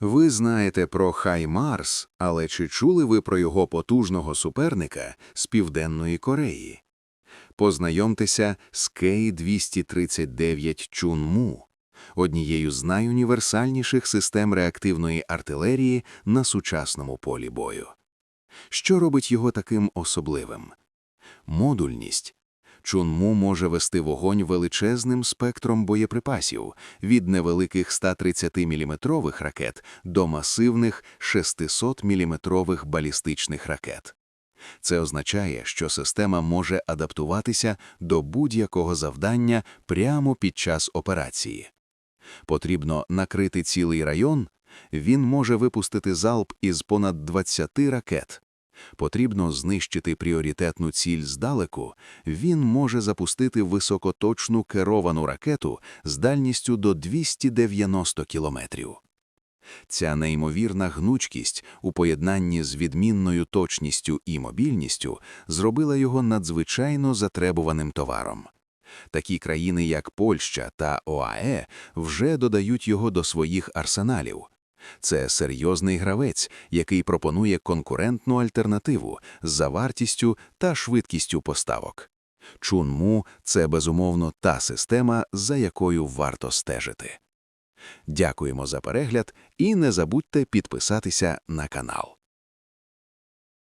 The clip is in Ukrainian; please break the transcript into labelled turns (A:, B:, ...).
A: Ви знаєте про Хай Марс, але чи чули ви про його потужного суперника з Південної Кореї? Познайомтеся з Кей-239 Чунму, однією з найуніверсальніших систем реактивної артилерії на сучасному полі бою. Що робить його таким особливим? Модульність. Чунму може вести вогонь величезним спектром боєприпасів від невеликих 130-мм ракет до масивних 600-мм балістичних ракет. Це означає, що система може адаптуватися до будь-якого завдання прямо під час операції. Потрібно накрити цілий район, він може випустити залп із понад 20 ракет. Потрібно знищити пріоритетну ціль здалеку, він може запустити високоточну керовану ракету з дальністю до 290 кілометрів. Ця неймовірна гнучкість у поєднанні з відмінною точністю і мобільністю зробила його надзвичайно затребуваним товаром. Такі країни, як Польща та ОАЕ, вже додають його до своїх арсеналів. Це серйозний гравець, який пропонує конкурентну альтернативу за вартістю та швидкістю поставок. Чунму – це безумовно та система, за якою варто стежити. Дякуємо за перегляд і не забудьте підписатися на канал.